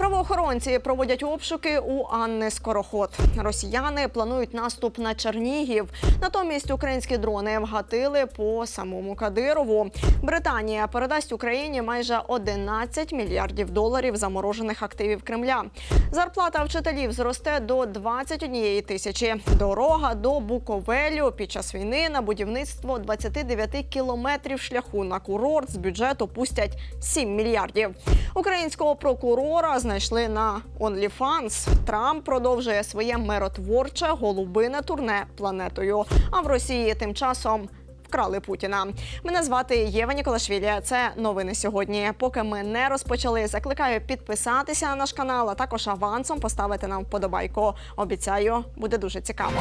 Правоохоронці проводять обшуки у Анни Скороход. Росіяни планують наступ на Чернігів. Натомість українські дрони вгатили по самому Кадирову. Британія передасть Україні майже 11 мільярдів доларів заморожених активів Кремля. Зарплата вчителів зросте до 21 тисячі. Дорога до Буковелю під час війни на будівництво 29 кілометрів шляху на курорт з бюджету пустять 7 мільярдів. Українського прокурора знайшли на OnlyFans. Трамп продовжує своє миротворче голубине турне планетою. А в Росії тим часом. Вкрали Путіна. Мене звати Єва Ніколашвілі. Це новини сьогодні. Поки ми не розпочали, закликаю підписатися на наш канал, а також авансом поставити нам вподобайку. Обіцяю, буде дуже цікаво.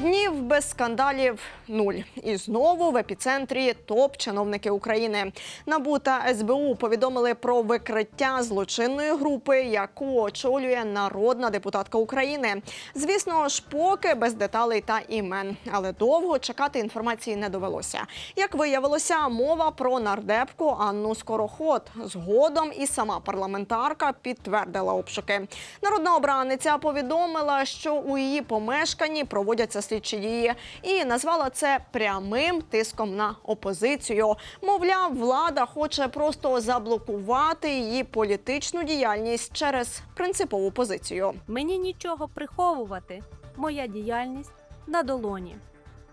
Днів без скандалів нуль. І знову в епіцентрі топ-чиновники України. НАБУ та СБУ повідомили про викриття злочинної групи, яку очолює народна депутатка України. Звісно ж, поки без деталей та імен, але довго чекати інформації не довелося. Як виявилося, мова про нардепку Анну Скороход. Згодом і сама парламентарка підтвердила обшуки. Народна обраниця повідомила, що у її помешканні проводяться слідчі дії, і назвала це прямим тиском на опозицію. Мовляв, влада хоче просто заблокувати її політичну діяльність через принципову позицію. Мені нічого приховувати. Моя діяльність на долоні.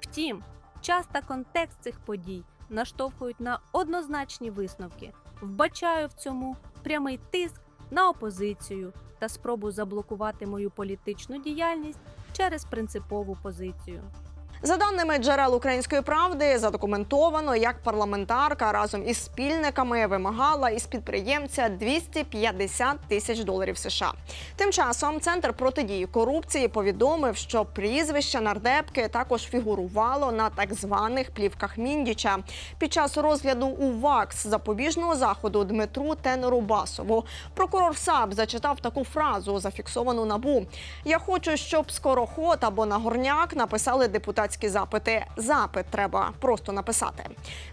Втім, час та контекст цих подій наштовхують на однозначні висновки. Вбачаю в цьому прямий тиск на опозицію та спробу заблокувати мою політичну діяльність через принципову позицію. За даними джерел української правди, задокументовано, як парламентарка разом із спільниками вимагала із підприємця 250 тисяч доларів США. Тим часом центр протидії корупції повідомив, що прізвище нардепки також фігурувало на так званих плівках Міндіча під час розгляду у ВАКС запобіжного заходу Дмитру Тенеру Басову. Прокурор САП зачитав таку фразу, зафіксовану набу. Я хочу, щоб скороход або Нагорняк написали депутатські запити. Запит треба просто написати.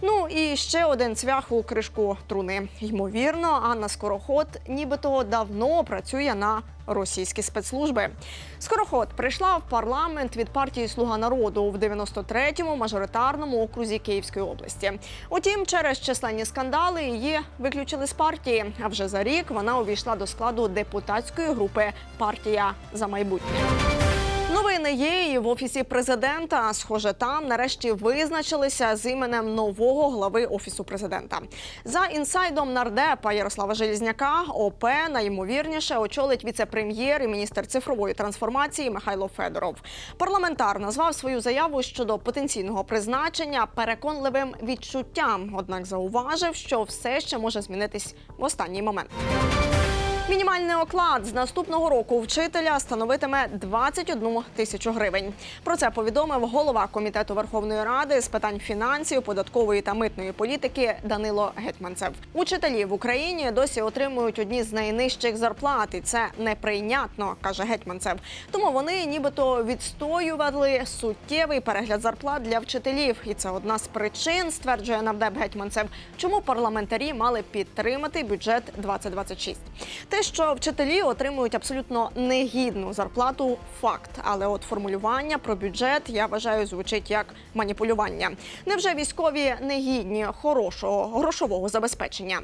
Ну і ще один цвях у кришку труни. Ймовірно, Анна Скороход нібито давно працює на російські спецслужби. Скороход прийшла в парламент від партії Слуга народу в 93-му мажоритарному окрузі Київської області. Утім, через численні скандали її виключили з партії. А вже за рік вона увійшла до складу депутатської групи Партія за майбутнє. Новини є і в офісі президента. Схоже, там нарешті визначилися з іменем нового глави офісу президента. За інсайдом нардепа Ярослава Желізняка, ОП найімовірніше очолить віце-прем'єр і міністр цифрової трансформації Михайло Федоров. Парламентар назвав свою заяву щодо потенційного призначення переконливим відчуттям. Однак зауважив, що все ще може змінитись в останній момент. Мінімальний оклад з наступного року вчителя становитиме 21 тисячу гривень. Про це повідомив голова комітету Верховної Ради з питань фінансів, податкової та митної політики Данило Гетманцев. Учителі в Україні досі отримують одні з найнижчих зарплат, і це неприйнятно, каже Гетманцев. Тому вони нібито відстоювали суттєвий перегляд зарплат для вчителів, і це одна з причин, стверджує нардеп Гетманцев, чому парламентарі мали підтримати бюджет 2026. Те, що вчителі отримують абсолютно негідну зарплату, факт. Але от формулювання про бюджет я вважаю звучить як маніпулювання. Невже військові негідні хорошого грошового забезпечення?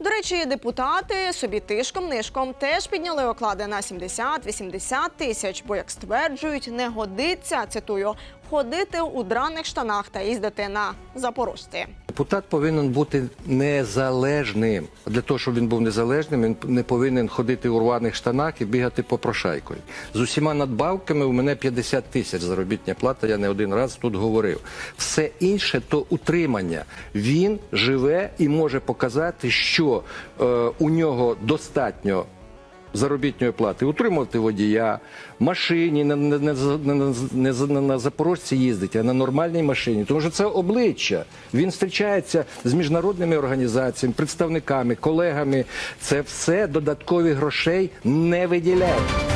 До речі, депутати собі тишком нишком теж підняли оклади на 70-80 тисяч, бо як стверджують, не годиться цитую ходити у драних штанах та їздити на запорожці. Депутат повинен бути незалежним. Для того, щоб він був незалежним, він не повинен ходити у рваних штанах і бігати попрошайкою. З усіма надбавками у мене 50 тисяч заробітня плата, я не один раз тут говорив. Все інше то утримання. Він живе і може показати, що е, у нього достатньо заробітної плати, утримувати водія, машині, не, не, не, не, не, не на запорожці їздить, а на нормальній машині. Тому що це обличчя. Він зустрічається з міжнародними організаціями, представниками, колегами. Це все додаткові грошей не виділяє.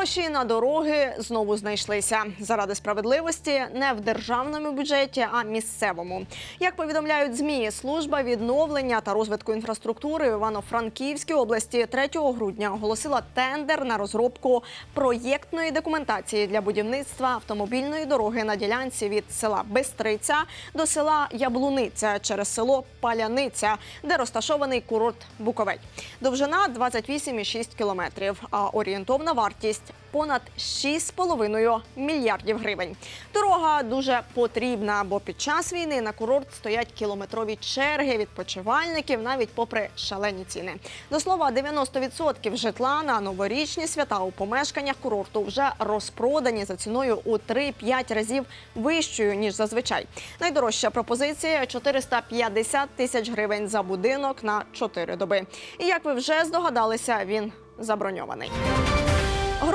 Гроші на дороги знову знайшлися заради справедливості не в державному бюджеті, а місцевому. Як повідомляють змі, служба відновлення та розвитку інфраструктури в Івано-Франківській області 3 грудня оголосила тендер на розробку проєктної документації для будівництва автомобільної дороги на ділянці від села Бестриця до села Яблуниця через село Паляниця, де розташований курорт Буковель. Довжина 28,6 кілометрів, а орієнтовна вартість понад 6,5 мільярдів гривень. Дорога дуже потрібна, бо під час війни на курорт стоять кілометрові черги відпочивальників, навіть попри шалені ціни. До слова, 90% житла на новорічні свята у помешканнях курорту вже розпродані за ціною у 3-5 разів вищою ніж зазвичай. Найдорожча пропозиція 450 тисяч гривень за будинок на 4 доби. І як ви вже здогадалися, він заброньований.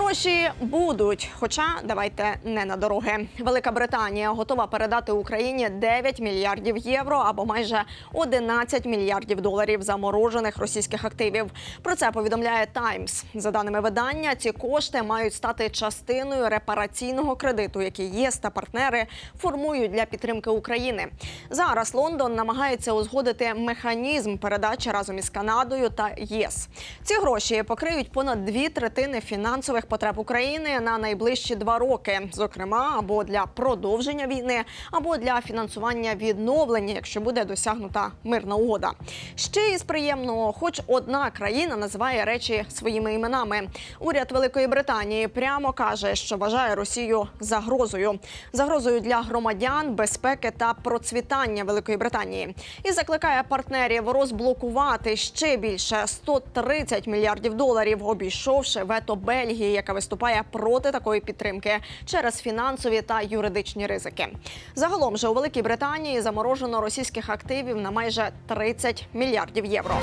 Гроші будуть, хоча давайте не на дороги. Велика Британія готова передати Україні 9 мільярдів євро або майже 11 мільярдів доларів заморожених російських активів. Про це повідомляє Таймс. За даними видання, ці кошти мають стати частиною репараційного кредиту, який ЄС та партнери формують для підтримки України. Зараз Лондон намагається узгодити механізм передачі разом із Канадою та ЄС. Ці гроші покриють понад дві третини фінансових потреб України на найближчі два роки, зокрема або для продовження війни, або для фінансування відновлення, якщо буде досягнута мирна угода. Ще із приємного, хоч одна країна називає речі своїми іменами. Уряд Великої Британії прямо каже, що вважає Росію загрозою, загрозою для громадян, безпеки та процвітання Великої Британії, і закликає партнерів розблокувати ще більше 130 мільярдів доларів, обійшовши вето Бельгії, яка виступає проти такої підтримки через фінансові та юридичні ризики. Загалом же у Великій Британії заморожено російських активів на майже 30 мільярдів євро.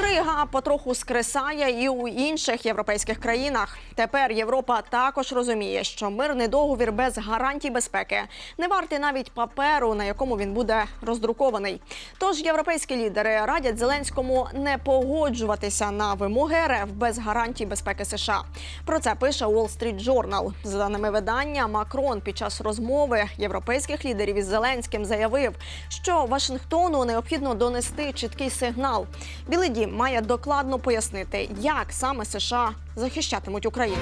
Крига потроху скресає і у інших європейських країнах. Тепер Європа також розуміє, що мирний договір без гарантій безпеки не вартий навіть паперу, на якому він буде роздрукований. Тож європейські лідери радять Зеленському не погоджуватися на вимоги РФ без гарантій безпеки США. Про це пише Wall Street Journal. За даними видання, Макрон під час розмови європейських лідерів із Зеленським заявив, що Вашингтону необхідно донести чіткий сигнал. Білий дім має докладно пояснити, як саме США захищатимуть Україну.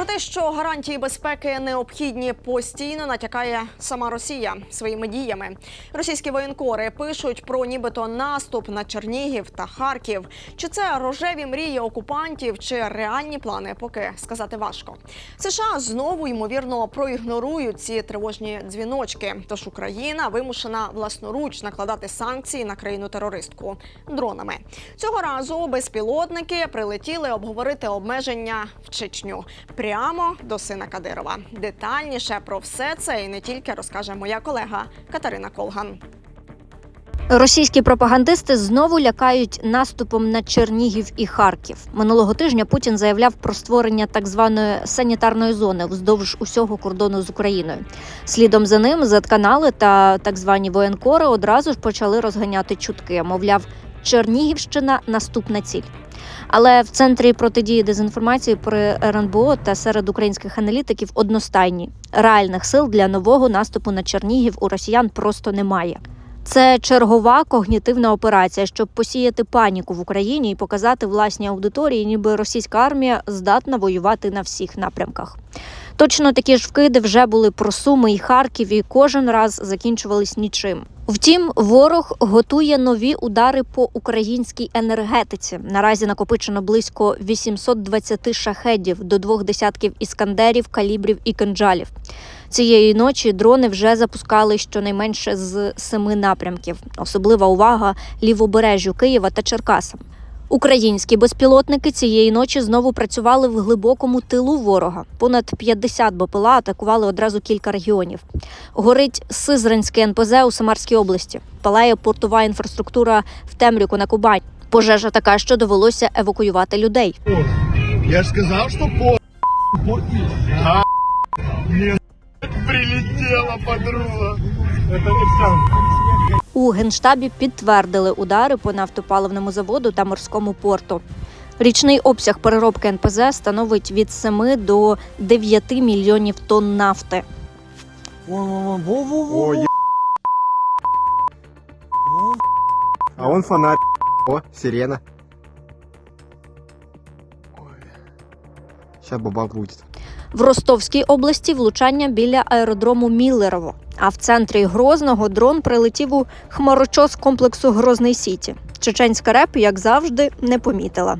Про те, що гарантії безпеки необхідні постійно натякає сама Росія своїми діями. Російські воєнкори пишуть про нібито наступ на Чернігів та Харків. Чи це рожеві мрії окупантів, чи реальні плани, поки сказати важко. США знову ймовірно проігнорують ці тривожні дзвіночки. Тож Україна вимушена власноруч накладати санкції на країну терористку дронами. Цього разу безпілотники прилетіли обговорити обмеження в Чечню прямо до сина Кадирова. Детальніше про все це і не тільки розкаже моя колега Катерина Колган. Російські пропагандисти знову лякають наступом на Чернігів і Харків. Минулого тижня Путін заявляв про створення так званої санітарної зони вздовж усього кордону з Україною. Слідом за ним Z-канали та так звані воєнкори одразу ж почали розганяти чутки. Мовляв, Чернігівщина наступна ціль. Але в центрі протидії дезінформації при РНБО та серед українських аналітиків одностайні реальних сил для нового наступу на Чернігів у росіян просто немає. Це чергова когнітивна операція, щоб посіяти паніку в Україні і показати власній аудиторії, ніби російська армія здатна воювати на всіх напрямках. Точно такі ж вкиди вже були про Суми і Харків, і кожен раз закінчувались нічим. Втім, ворог готує нові удари по українській енергетиці. Наразі накопичено близько 820 шахедів до двох десятків іскандерів, калібрів і кинджалів. Цієї ночі дрони вже запускали щонайменше з семи напрямків. Особлива увага лівобережжю Києва та Черкасам. Українські безпілотники цієї ночі знову працювали в глибокому тилу ворога. Понад 50 БПЛА атакували одразу кілька регіонів. Горить Сизранське НПЗ у Самарській області. Палає портова інфраструктура в Темрюку на Кубань. Пожежа така, що довелося евакуювати людей. Я же сказал, что по... А, мне подруга. Это Александр. У генштабі підтвердили удари по нафтопаливному заводу та морському порту. Річний обсяг переробки НПЗ становить від 7 до 9 мільйонів тонн нафти. О. А он фонарь. О, сирена. Сейчас бабак будет. В Ростовській області влучання біля аеродрому Міллерово. А в центрі Грозного дрон прилетів у хмарочос комплексу Грозний Сіті. Чеченська реп, як завжди, не помітила.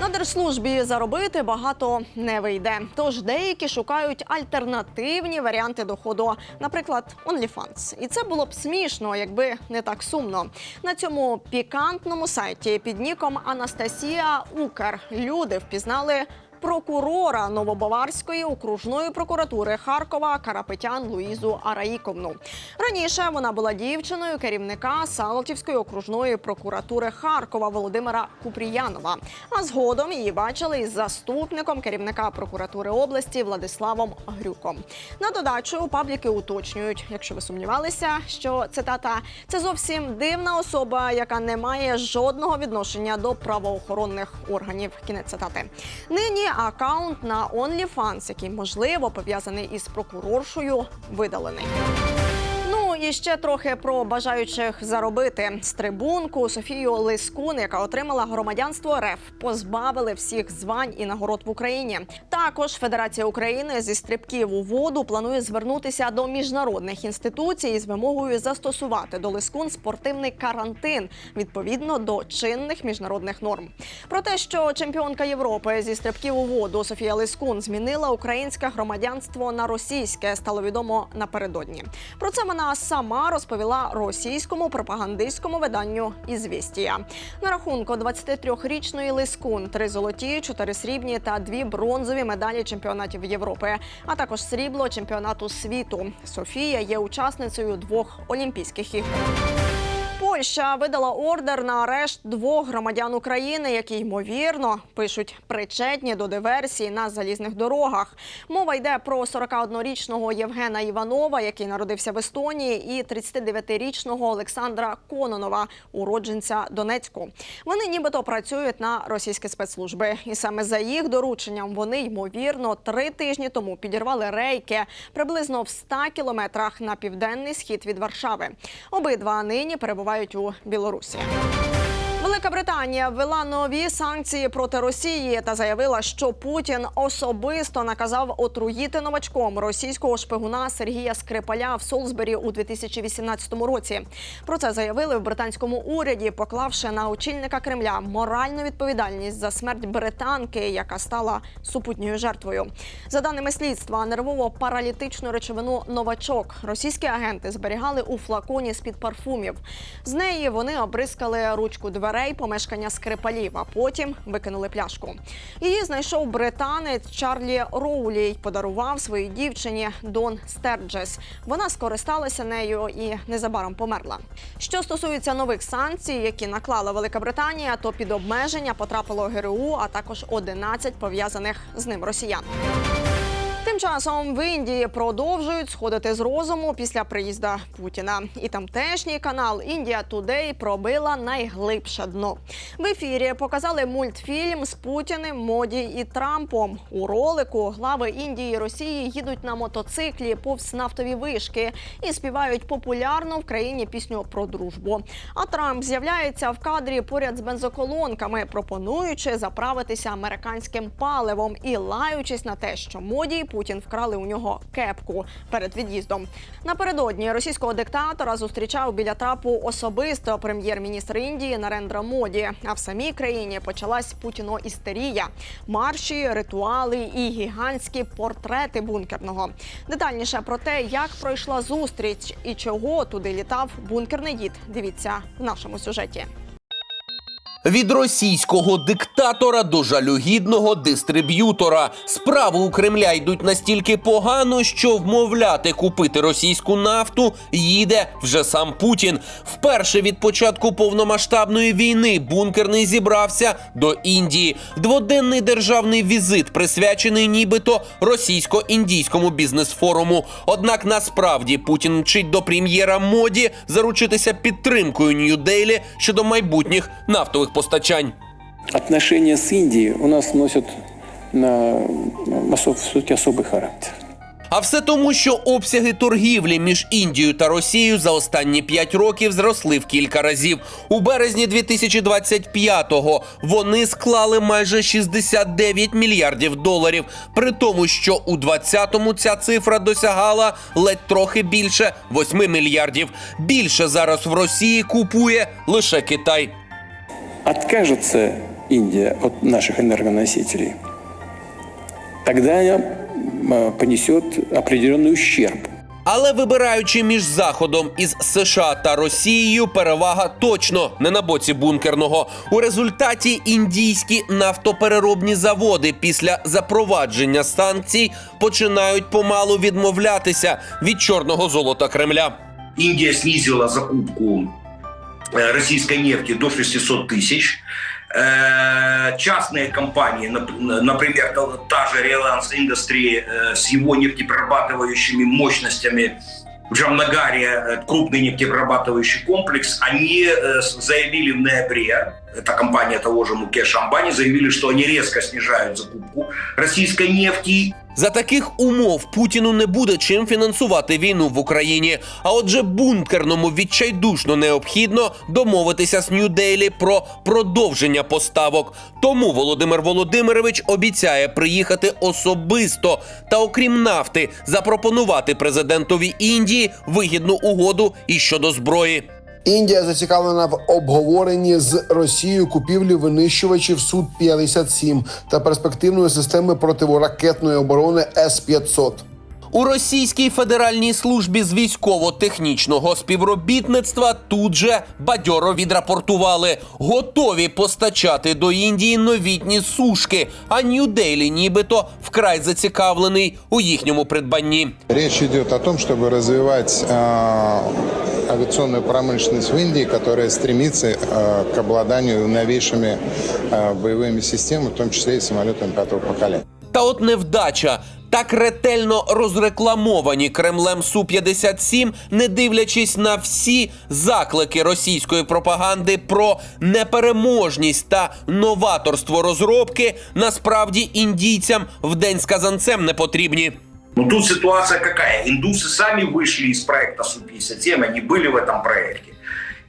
На держслужбі заробити багато не вийде. Тож деякі шукають альтернативні варіанти доходу, наприклад, OnlyFans. І це було б смішно, якби не так сумно. На цьому пікантному сайті під ніком Анастасія Укр люди впізнали. Прокурора Новобаварської окружної прокуратури Харкова Карапетян Луїзу Араїковну. Раніше вона була дівчиною керівника Салтівської окружної прокуратури Харкова Володимира Купріянова. А згодом її бачили із заступником керівника прокуратури області Владиславом Грюком. На додачу пабліки уточнюють, якщо ви сумнівалися, що цитата це зовсім дивна особа, яка не має жодного відношення до правоохоронних органів. Кінець цитати. Нині акаунт на OnlyFans, який можливо пов'язаний із прокуроршою, видалений. І ще трохи про бажаючих заробити з трибунку Софію Лискун, яка отримала громадянство РФ, позбавили всіх звань і нагород в Україні. Також Федерація України зі стрибків у воду планує звернутися до міжнародних інституцій з вимогою застосувати до Лискун спортивний карантин відповідно до чинних міжнародних норм. Про те, що чемпіонка Європи зі стрибків у воду Софія Лискун змінила українське громадянство на російське, стало відомо напередодні. Про це вона сама розповіла російському пропагандистському виданню «Ізвістія». На рахунку 23-річної Лискун три золоті, чотири срібні та дві бронзові медалі чемпіонатів Європи, а також срібло чемпіонату світу. Софія є учасницею двох Олімпійських ігор. Польща видала ордер на арешт двох громадян України, які ймовірно пишуть причетні до диверсії на залізних дорогах. Мова йде про 41-річного Євгена Іванова, який народився в Естонії, і 39-річного Олександра Кононова, уродженця Донецьку. Вони нібито працюють на російські спецслужби, і саме за їх дорученням вони ймовірно три тижні тому підірвали рейки приблизно в 100 кілометрах на південний схід від Варшави. Обидва нині перебувають у Білорусі. Велика Британія ввела нові санкції проти Росії та заявила, що Путін особисто наказав отруїти новачком російського шпигуна Сергія Скрипаля в Солсбері у 2018 році. Про це заявили в британському уряді, поклавши на очільника Кремля моральну відповідальність за смерть британки, яка стала супутньою жертвою. За даними слідства, нервово-паралітичну речовину новачок російські агенти зберігали у флаконі з під парфумів. З неї вони обрискали ручку дверей помешкання скрипалів, а потім викинули пляшку. Її знайшов британець Чарлі Роулі й подарував своїй дівчині Дон Стерджес. Вона скористалася нею і незабаром померла. Що стосується нових санкцій, які наклала Велика Британія, то під обмеження потрапило ГРУ, а також 11 пов'язаних з ним росіян. Тим часом в Індії продовжують сходити з розуму після приїзда Путіна. І тамтешній канал Індія Тудей пробила найглибше дно. В ефірі показали мультфільм з Путіним, Моді і Трампом. У ролику глави Індії і Росії їдуть на мотоциклі повз нафтові вишки і співають популярну в країні пісню про дружбу. А Трамп з'являється в кадрі поряд з бензоколонками, пропонуючи заправитися американським паливом і лаючись на те, що моді Путін вкрали у нього кепку перед від'їздом. Напередодні російського диктатора зустрічав біля трапу особисто прем'єр-міністр Індії Нарендра Моді. А в самій країні почалась путіно-істерія, марші, ритуали і гігантські портрети бункерного. Детальніше про те, як пройшла зустріч і чого туди літав бункерний дід. Дивіться в нашому сюжеті. Від російського диктатора до жалюгідного дистриб'ютора. Справи у Кремля йдуть настільки погано, що вмовляти купити російську нафту їде вже сам Путін. Вперше від початку повномасштабної війни бункерний зібрався до Індії. Дводенний державний візит присвячений нібито російсько-індійському бізнес-форуму. Однак насправді Путін мчить до прем'єра моді заручитися підтримкою Нью-Дейлі щодо майбутніх нафтових постачань. Отношения с Индией у нас носят на особ, все-таки особый характер. А все тому, що обсяги торгівлі між Індією та Росією за останні 5 років зросли в кілька разів. У березні 2025-го вони склали майже 69 мільярдів доларів. При тому, що у 20-му ця цифра досягала ледь трохи більше 8 мільярдів. Більше зараз в Росії купує лише Китай Откажется Индия от наших энергоносителей, тогда она м, понесет определенный ущерб. Але вибираючи між заходом із США та Росією, перевага точно не на боці бункерного. У результаті індійські нафтопереробні заводи після запровадження санкцій починають помалу відмовлятися від чорного золота Кремля. Индия снизила закупку э, российской нефти до 600 тысяч. Э, Частные компании, нап- например, та же Reliance Industry э, с его нефтеперерабатывающими мощностями в Джамнагаре, э, крупный нефтеперерабатывающий комплекс, они э, заявили в ноябре, это компания того же Мукеша Амбани, заявили, что они резко снижают закупку российской нефти За таких умов Путіну не буде чим фінансувати війну в Україні. А отже, бункерному відчайдушно необхідно домовитися з Нью-Дейлі про продовження поставок. Тому Володимир Володимирович обіцяє приїхати особисто та, окрім нафти, запропонувати президентові Індії вигідну угоду і щодо зброї. Індія зацікавлена в обговоренні з Росією купівлі винищувачів су 57 та перспективної системи противоракетної оборони С 500 У Російській Федеральній службі з військово-технічного співробітництва тут же бадьоро відрапортували, готові постачати до Індії новітні сушки. А Нью-Дейлі нібито вкрай зацікавлений у їхньому придбанні. Речь идет о том, чтобы развивать э, авиационную промышленность в Индии, которая стремится э, к обладанию новейшими э, боевыми системами, в том числе и самолетами пятого поколения. Та от невдача. Так ретельно розрекламовані Кремлем Су-57, не дивлячись на всі заклики російської пропаганди про непереможність та новаторство розробки, насправді індійцям в день з казанцем не потрібні. Но тут ситуация какая? Индусы сами вышли из проекта Су-57, они были в этом проекте.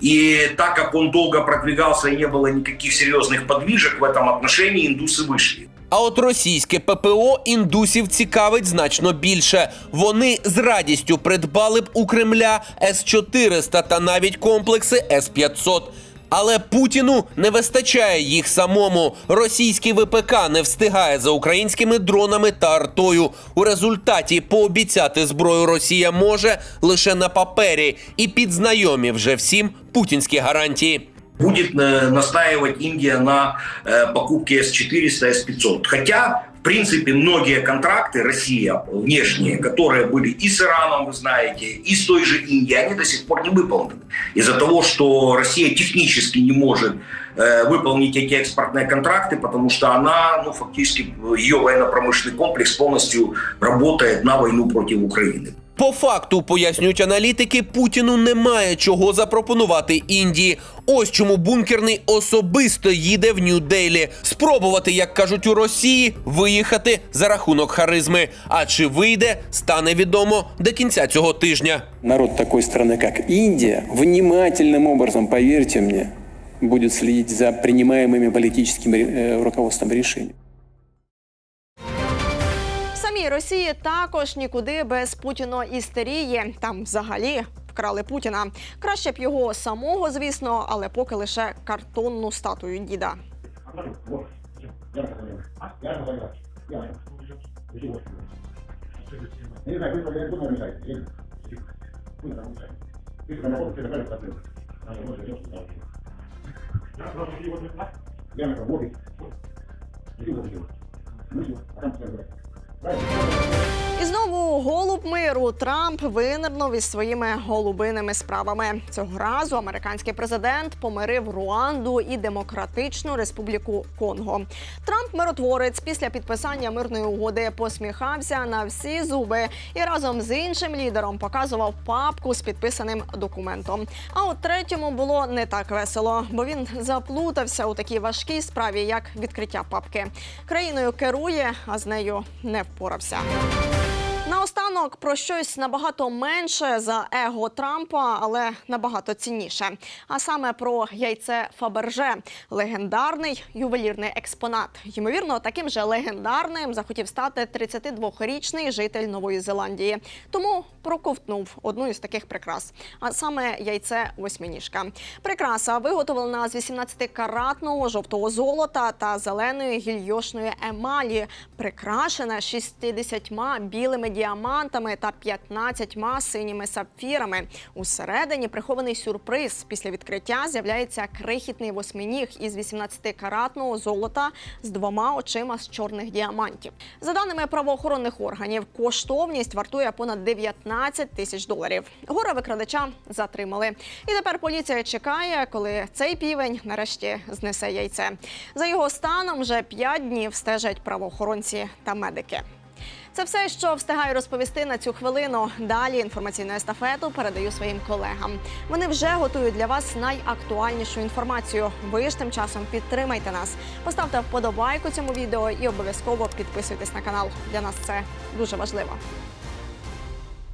И так как он долго продвигался и не было никаких серьезных подвижек в этом отношении, индусы вышли. А от російське ППО індусів цікавить значно більше. Вони з радістю придбали б у Кремля С-400 та навіть комплекси С-500. Але Путіну не вистачає їх самому. Російський ВПК не встигає за українськими дронами та артою. У результаті пообіцяти зброю Росія може лише на папері і під знайомі вже всім путінські гарантії. Будет э, настаивать Индия на э, покупке С-400, С-500. Хотя, в принципе, многие контракты Россия внешние, которые были и с Ираном, вы знаете, и с той же Индией, они до сих пор не выполнены. Из-за того, что Россия технически не может э, выполнить эти экспортные контракты, потому что она, ну, фактически, ее военно-промышленный комплекс полностью работает на войну против Украины. По факту, пояснюють аналітики, Путіну немає чого запропонувати Індії. Ось чому бункерний особисто їде в Нью-Дейлі. Спробувати, як кажуть у Росії, виїхати за рахунок харизми. А чи вийде, стане відомо до кінця цього тижня. Народ такой страны, как Индия, внимательным образом, поверьте мне, будет следить за принимаемыми политическим э, руководством решениями. Самій Росії також нікуди без Путіно-істерії. Там взагалі вкрали Путіна. Краще б його самого, звісно, але поки лише картонну статую діда. Right. І знову голуб миру Трамп винирнув із своїми голубиними справами. Цього разу американський президент помирив Руанду і Демократичну Республіку Конго. Трамп миротворець після підписання мирної угоди посміхався на всі зуби і разом з іншим лідером показував папку з підписаним документом. А от третьому було не так весело, бо він заплутався у такій важкій справі, як відкриття папки. Країною керує, а з нею не впорався. Наостанок про щось набагато менше за его Трампа, але набагато цінніше. А саме про яйце Фаберже легендарний ювелірний експонат. Ймовірно, таким же легендарним захотів стати 32-річний житель Нової Зеландії. Тому проковтнув одну із таких прикрас, а саме яйце восьминіжка. Прикраса виготовлена з 18-каратного жовтого золота та зеленої гільйошної емалі, прикрашена 60 білими діамантами та 15 синіми сапфірами. Усередині прихований сюрприз. Після відкриття з'являється крихітний восьминіг із 18-каратного золота з двома очима з чорних діамантів. За даними правоохоронних органів, коштовність вартує понад 19 тисяч доларів. Гора викрадача затримали. І тепер поліція чекає, коли цей півень нарешті знесе яйце. За його станом вже 5 днів стежать правоохоронці та медики. Це все, що встигаю розповісти на цю хвилину. Далі інформаційну естафету передаю своїм колегам. Вони вже готують для вас найактуальнішу інформацію. Ви ж тим часом підтримайте нас, поставте вподобайку цьому відео і обов'язково підписуйтесь на канал. Для нас це дуже важливо.